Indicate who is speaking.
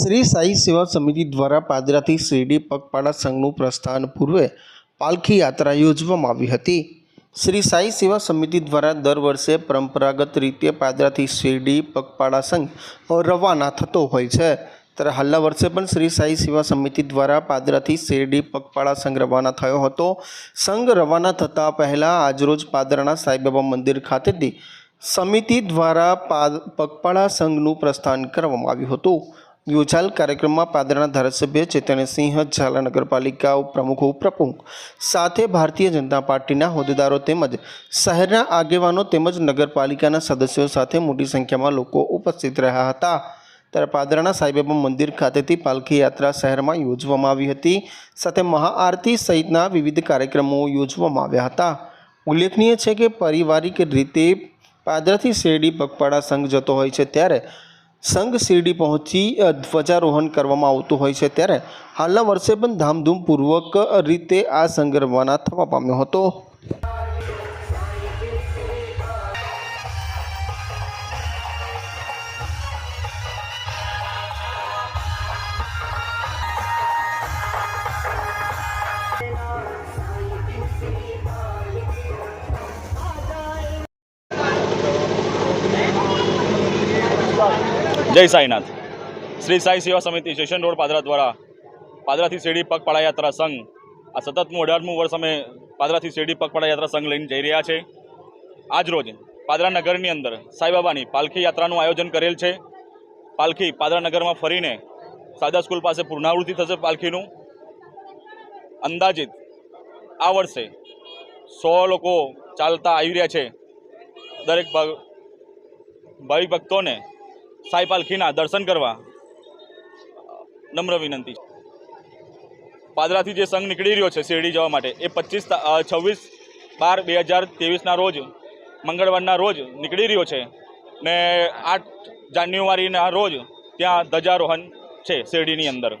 Speaker 1: શ્રી સાઈ સેવા સમિતિ દ્વારા પાદરાથી શિરડી પગપાળા સંઘનું પ્રસ્થાન પૂર્વે પાલખી યાત્રા યોજવામાં આવી હતી. શ્રી સાઈ સેવા સમિતિ દ્વારા દર વર્ષે પરંપરાગત રીતે પાદરાથી શિરડી પગપાળા સંઘ રવાના થતો હોય છે. ત્યારે હાલના વર્ષે પણ શ્રી સાઈ સેવા સમિતિ દ્વારા પાદરાથી શિરડી પગપાળા સંઘ રવાના થયો હતો. સંઘ રવાના થતાં પહેલાં આજરોજ પાદરાના સાંઈબાબા મંદિર ખાતેથી સમિતિ દ્વારા પા, પગપાળા સંઘનું પ્રસ્થાન કરવામાં આવ્યું હતું. યોજાયેલ કાર્યક્રમમાં પાદરાના ધારાસભ્ય ચૈતન્યસિંહ ઝાલા નગરપાલિકા પ્રમુખ ઉપપ્રમુખ સાથે ભારતીય જનતા પાર્ટીના હોદ્દેદારો તેમજ શહેરના આગેવાનો તેમજ નગરપાલિકાના સદસ્યો સાથે મોટી સંખ્યામાં લોકો ઉપસ્થિત રહ્યા હતા. ત્યારે પાદરાના સાંઈબાબા મંદિર ખાતેથી પાલખી યાત્રા શહેરમાં યોજવામાં આવી હતી. સાથે મહાઆરતી સહિતના વિવિધ કાર્યક્રમો યોજવામાં આવ્યા હતા. ઉલ્લેખનીય છે કે પારિવારિક રીતે પાદરાથી શેરડી પગપાળા સંઘ જતો હોય છે ત્યારે સંઘ શિરડી પહોંચી ધ્વજારોહણ કરવામાં આવતું હોય છે ત્યારે હાલના વર્ષે પણ ધામધૂમપૂર્વક રીતે આ સંઘ રવાના થવા પામ્યો હતો.
Speaker 2: જય સાઈનાથ. શ્રી સાઈ સેવા સમિતિ સ્ટેશન રોડ પાદરા દ્વારા પાદરાથી શેરડી પગપાળા યાત્રા સંઘ, આ સતતમું અઢારમું વર્ષ અમે પાદરાથી શેરડી પગપાળા યાત્રા સંઘ લઈને જઈ રહ્યા છે. આજ રોજ પાદરા નગરની અંદર સાંઈબાબાની પાલખી યાત્રાનું આયોજન કરેલ છે. પાલખી પાદરા નગરમાં ફરીને સાદા સ્કૂલ પાસે પૂર્ણાવૃત્તિ થશે પાલખીનું. અંદાજિત આ વર્ષે સો લોકો ચાલતા આવી રહ્યા છે. દરેક ભાવિક ભક્તોને સાઈ પાલખીના દર્શન કરવા. નમ્ર વિનંતી. પાદરાથી જે સંઘ નીકળી રહ્યો છે શિરડી જવા માટે, એ પચીસ છવ્વીસ બાર બે હજાર ત્રેવીસના રોજ, મંગળવારના રોજ નીકળી રહ્યો છે ને આઠ જાન્યુઆરીના રોજ ત્યાં ધ્વજારોહણ છે શિરડીની અંદર.